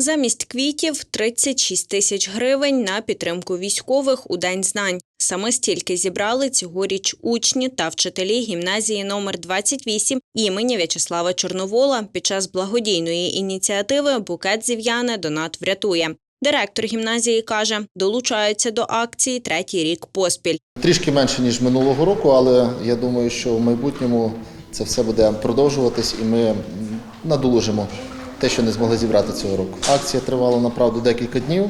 Замість квітів 36 тисяч гривень на підтримку військових у День знань. Саме стільки зібрали цьогоріч учні та вчителі гімназії номер 28 імені В'ячеслава Чорновола під час благодійної ініціативи Букет зів'яне донат врятує. Директор гімназії каже, долучаються до акції третій рік поспіль. Трішки менше, ніж минулого року, але я думаю, що в майбутньому це все буде продовжуватись і ми надолужимо те, що не змогли зібрати цього року. Акція тривала направду декілька днів,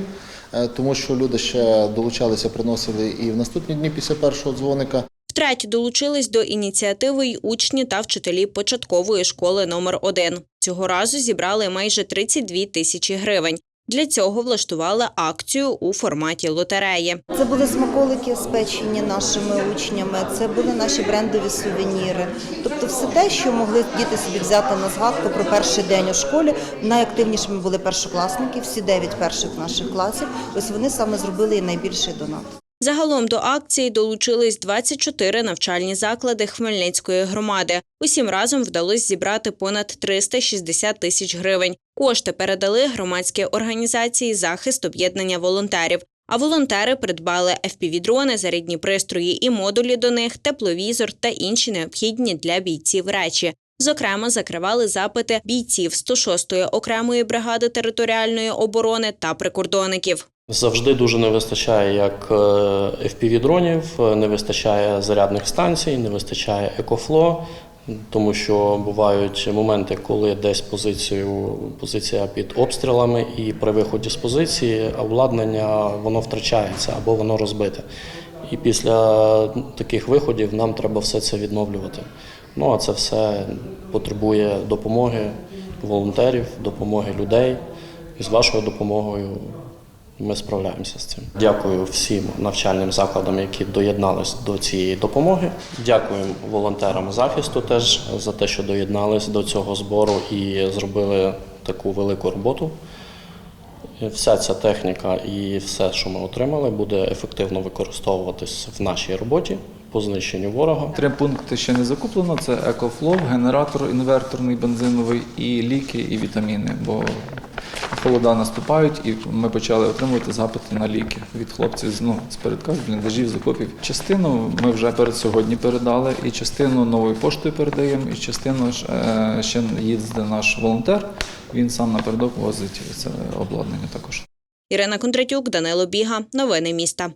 е, тому що люди ще долучалися, приносили і в наступні дні після першого дзвоника. Втретє долучились до ініціативи й учні та вчителі початкової школи номер 1 Цього разу зібрали майже 32 тисячі гривень. Для цього влаштували акцію у форматі лотереї. Це були смаколики, спечені нашими учнями, це були наші брендові сувеніри. Тобто все те, що могли діти собі взяти на згадку про перший день у школі. Найактивнішими були першокласники, всі дев'ять перших наших класів. Ось вони саме зробили найбільший донат. Загалом до акції долучились 24 навчальні заклади Хмельницької громади. Усім разом вдалося зібрати понад 360 тисяч гривень. Кошти передали громадські організації захист об'єднання волонтерів. А волонтери придбали FPV-дрони, зарядні пристрої і модулі до них, тепловізор та інші необхідні для бійців речі. Зокрема, закривали запити бійців 106-ї окремої бригади територіальної оборони та прикордонників. Завжди дуже не вистачає як FPV-дронів, е, не вистачає зарядних станцій, не вистачає екофло, тому що бувають моменти, коли десь позицію, позиція під обстрілами, і при виході з позиції обладнання воно втрачається або воно розбите. І після таких виходів нам треба все це відновлювати. Ну а це все потребує допомоги волонтерів, допомоги людей. І з вашою допомогою ми справляємося з цим. Дякую всім навчальним закладам, які доєднались до цієї допомоги. Дякую волонтерам захисту теж за те, що доєднались до цього збору і зробили таку велику роботу. Вся ця техніка і все, що ми отримали, буде ефективно використовуватись в нашій роботі по знищенню ворога. Три пункти ще не закуплено: це екофлоу, генератор інверторний, бензиновий і ліки, і вітаміни. Бо холода наступають, і ми почали отримувати запити на ліки від хлопців з ну, з передка, з бліндажів, з окопів. Частину ми вже перед сьогодні передали, і частину новою поштою передаємо, і частину е, ще їздить наш волонтер. Він сам напередок возить це обладнання також. Ірина Кондратюк, Данило Біга. Новини міста.